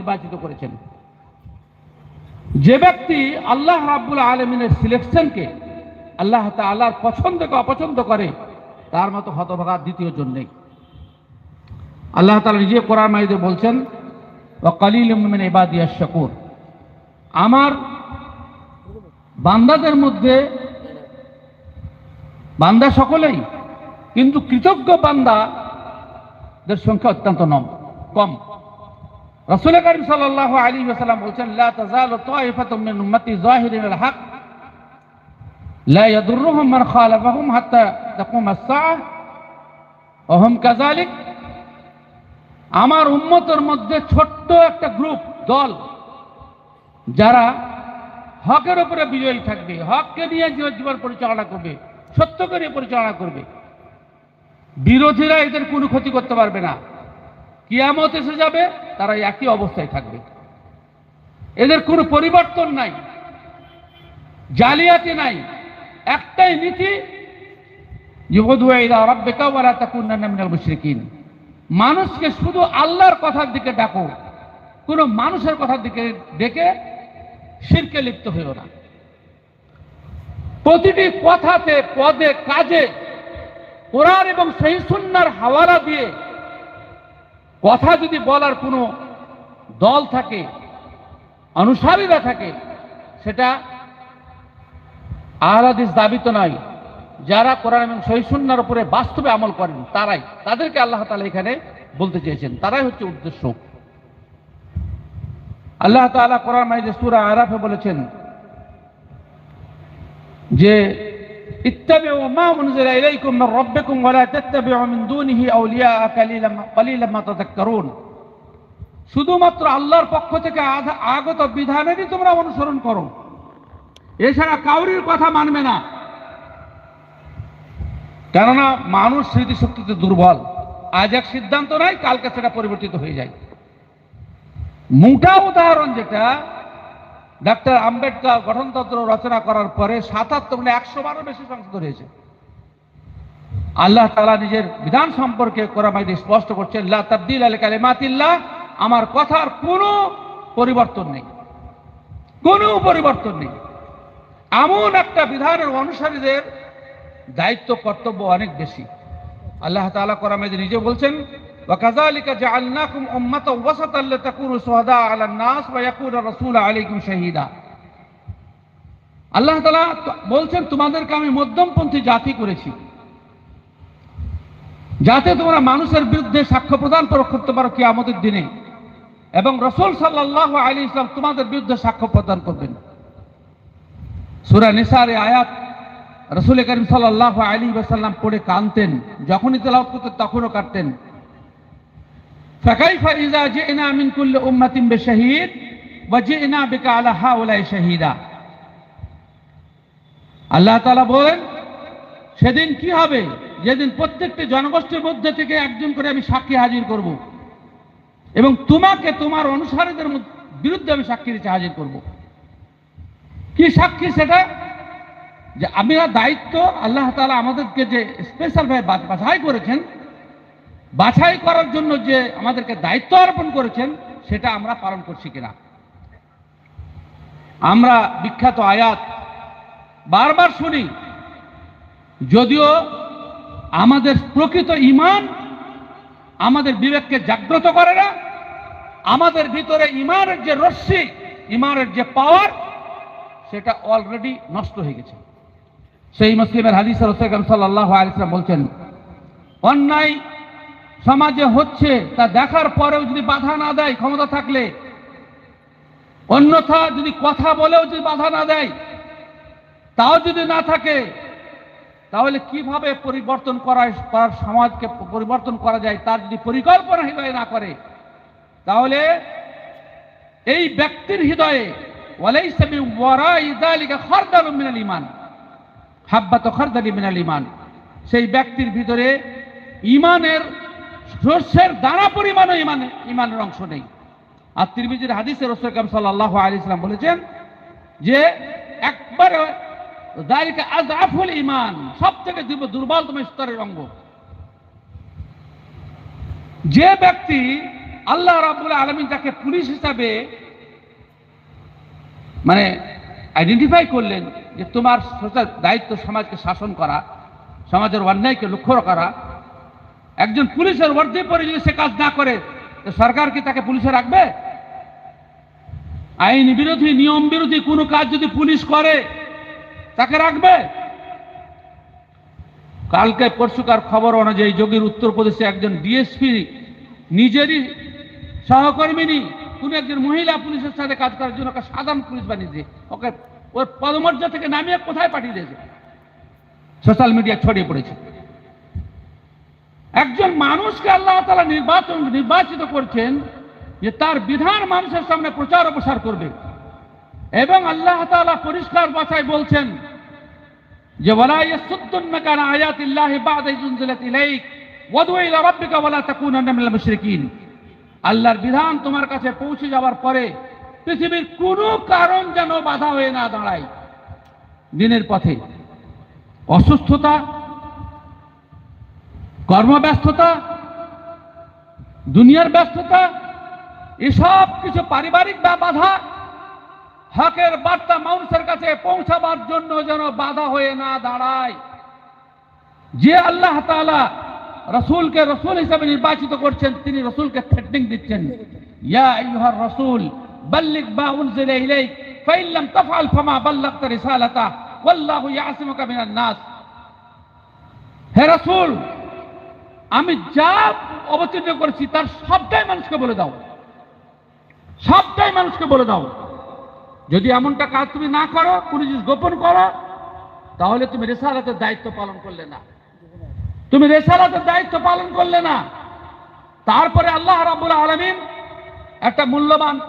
নির্বাচিত করেছেন। যে ব্যক্তি আল্লাহ রাব্বুল আলমিনের সিলেকশনকে আল্লাহ তাল্লাহর পছন্দকে অপছন্দ করে, তার মতো হতভাগা দ্বিতীয় জন নেই। আল্লাহ তালা নিজে কোরআন মাইদে বলছেন ও কালিল মিন ইবাদিয়া আমার বান্দাদের মধ্যে বান্দা সকলেই কিন্তু কৃতজ্ঞ বান্দাদের সংখ্যা অত্যন্ত নম কম। রসুল করিম সাল্লাল্লাহু আলাইহি ওয়াসাল্লাম বলছেন আমার উম্মতের মধ্যে ছোট্ট একটা গ্রুপ, দল, যারা হকের উপরে বিজয়ী থাকবে, হককে নিয়ে জীবন পরিচালনা করবে, সত্যকে নিয়ে পরিচালনা করবে। বিরোধীরা এদের কোনো ক্ষতি করতে পারবে না। কিয়ামত এসে যাবে, তারা একই অবস্থায় থাকবে। এদের কোনো পরিবর্তন নাই, জালিয়াতি নাই। একটাই নীতি মানুষকে শুধু আল্লাহর কথার দিকে ডাকো, কোনো মানুষের কথার দিকে ডেকে শিরকে লিপ্ত হইও না। প্রতিটি কথাতে, পদে, কাজে, কোরআন এবং সেই সুন্নার হাওয়ালা দিয়ে কথা যদি বলার কোনো দল থাকে, অনুসারীরা থাকে, সেটা আহলাদিস দাবিত নয়। যারা কোরআন এবং সহিসুন্নার উপরে বাস্তবে আমল করেন, তারাই। তাদেরকে আল্লাহ তালা এখানে বলতে চেয়েছেন। তারাই হচ্ছে উদ্দেশ্য। আল্লাহ তালা কোরআন মাইজে সুরা আরাফে বলেছেন যে اتبعوا ما انزل اليكم من ربكم ولا تتبعوا من دونه اولياء قليلا قليلا ما تذكرون শুধুমাত্র আল্লাহর পক্ষ থেকে আধা- আগত বিধানেরই তোমরা অনুসরণ করো এছাড়া কাউরির কথা মানবে না কেননা মানুষ স্মৃতিশক্তিতে দুর্বল আজ এক সিদ্ধান্ত নাই কালকে সেটা পরিবর্তিত হয়ে যায় মোটা উদাহরণ যেটা ডাক্তার আম্বেদকর গঠনতন্ত্র রচনা করার পরে সাতাত্তর মানে একশো বারো বেশি সংশোধন হয়েছে। আল্লাহ তালা নিজের বিধান সম্পর্কে কোরআমাইদি স্পষ্ট করছেন, লা আলী কালিমাতিল্লাহ আমার কথার কোনো পরিবর্তন নেই। কোনো পরিবর্তন নেই। এমন একটা বিধানের অনুসারীদের দায়িত্ব, কর্তব্য অনেক বেশি। আল্লাহ তাআলা কোরআনে নিজে বলছেন وكذلك جعلناكم أمة وسطا لتكونوا شهداء على الناس ويكون الرسول عليكم شهيدا আল্লাহ তাআলা তো- বলছেন তোমাদেরকে আমি মধ্যমপন্থী জাতি করেছি যাতে তোমরা মানুষের বিরুদ্ধে সাক্ষ্য প্রদান করতে পারো কি আমাদের দিনে এবং রসুল সাল্লাহ আলী ইসলাম তোমাদের বিরুদ্ধে সাক্ষ্য প্রদান করবেন সুরা নিসার এই আয়াত রসুল করিম সাল্লাহ আলী ওয়াসাল্লাম পড়ে কানতেন যখনই তেলাওয়াত করতেন তখনও কাটতেন فكيف إذا جئنا من كل أمة بشهيد وجئنا بك على هؤلاء شهيدا আল্লাহ তাআলা বলেন সেদিন কি হবে যেদিন প্রত্যেকটি জনগোষ্ঠীর মধ্যে থেকে একজন করে আমি সাক্ষী হাজির করব এবং তোমাকে তোমার অনুসারীদের মধ্য- বিরুদ্ধে আমি সাক্ষী দিতে হাজির করব কি সাক্ষী সেটা যে আমরা দায়িত্ব আল্লাহ তাআলা আমাদেরকে যে স্পেশাল ভাবে বা- বাছাই করেছেন বাছাই করার জন্য যে আমাদেরকে দায়িত্ব অর্পণ করেছেন, সেটা আমরা পালন করছি কিনা? আমরা বিখ্যাত আয়াত বারবার শুনি, যদিও আমাদের প্রকৃত ইমান আমাদের বিবেককে জাগ্রত করে না, আমাদের ভিতরে ইমানের যে রশ্মি ইমানের যে পাওয়ার সেটা অলরেডি নষ্ট হয়ে গেছে। সেই মুসলিমের হাদিসের রসুল সাল্লাহ আলিয়াম বলছেন, অন্যায় সমাজে হচ্ছে, তা দেখার পরেও যদি বাধা না দেয় ক্ষমতা থাকলে, অন্যথা যদি কথা বলেও যদি বাধা না দেয়, তাও যদি না থাকে, তাহলে কীভাবে পরিবর্তন করা করার সমাজকে পরিবর্তন করা যায়, তার যদি পরিকল্পনা হৃদয়ে না করে, তাহলে এই ব্যক্তির হৃদয়ে মিন ঈমান, হাব্বাত খারদালি মিনাল সেই ব্যক্তির ভিতরে ইমানের শস্যের দানা পরিমাণও ইমানে, ইমানের অংশ নেই। আর তিরমিজির হাদিসে রসুল কাম সাল্লাল্লাহু আলাইহি সাল্লাম বলেছেন যে, একবার দারিকা আযআফুল ঈমান সব থেকে দুর্বলতম স্তরের অঙ্গ। যে ব্যক্তি আল্লাহ রাবুল আলমিন যাকে পুলিশ হিসাবে মানে আইডেন্টিফাই করলেন যে তোমার দায়িত্ব সমাজকে শাসন করা, সমাজের অন্যায়কে লক্ষ্য করা একজন পুলিশের বর্ধে পরে যদি সে কাজ না করে সরকার কি তাকে পুলিশে রাখবে? আইন বিরোধী, নিয়ম বিরোধী কোনো কাজ যদি পুলিশ করে, তাকে রাখবে? কালকে পরশুকার খবর অনুযায়ী যোগীর উত্তরপ্রদেশে একজন ডিএসপি, নিজেরই সহকর্মিনী, কোন একজন মহিলা পুলিশের সাথে কাজ করার জন্য ওকে সাধারণ পুলিশ বানিয়েছে ওকে ওর পদমর্যাদা থেকে নামিয়ে কোথায় পাঠিয়ে দিয়েছে? সোশ্যাল মিডিয়া ছড়িয়ে পড়েছে। একজন মানুষকে আল্লাহ তালা নির্বাচন, নির্বাচিত করছেন যে তার বিধান মানুষের সামনে প্রচার প্রসার করবে। এবং আল্লাহ তাআলা পরিষ্কার ভাষায় বলছেন যে আল্লাহর বিধান তোমার কাছে পৌঁছে যাওয়ার পরে পৃথিবীর কোনো কারণ যেন বাধা হয়ে না দাঁড়ায় দিনের পথে। অসুস্থতা কর্মব্যস্ততা, দুনিয়ার ব্যস্ততা, এসব কিছু পারিবারিক বা বাধা, হকের বার্তা মানুষের কাছে পৌঁছাবার জন্য যেন বাধা হয়ে না দাঁড়ায়। যে আল্লাহ তাআলা রসুলকে রসুল হিসেবে নির্বাচিত করছেন, তিনি রসুলকে থ্রেটনিং দিচ্ছেন। ইয়া আইয়ুহার রসুল, বাল্লিগ মা উনজিলা ইলাইক, ফাইন লাম তাফআল ফামা বাল্লাগতা রিসালাতা, ওয়াল্লাহু ইয়াসিমুকা মিনান নাস। হে রসুল আমি যা অবতীর্ণ করেছি, তার সবটাই মানুষকে বলে দাও। সবটাই মানুষকে বলে দাও। যদি এমনটা কাজ তুমি না করো, কোনো জিনিস গোপন করো, তাহলে তুমি রেসালাতের দায়িত্ব পালন করলে না। তুমি রেসালাতের দায়িত্ব পালন করলে না। তারপরে আল্লাহ রাবুল আলমিন একটা মূল্যবান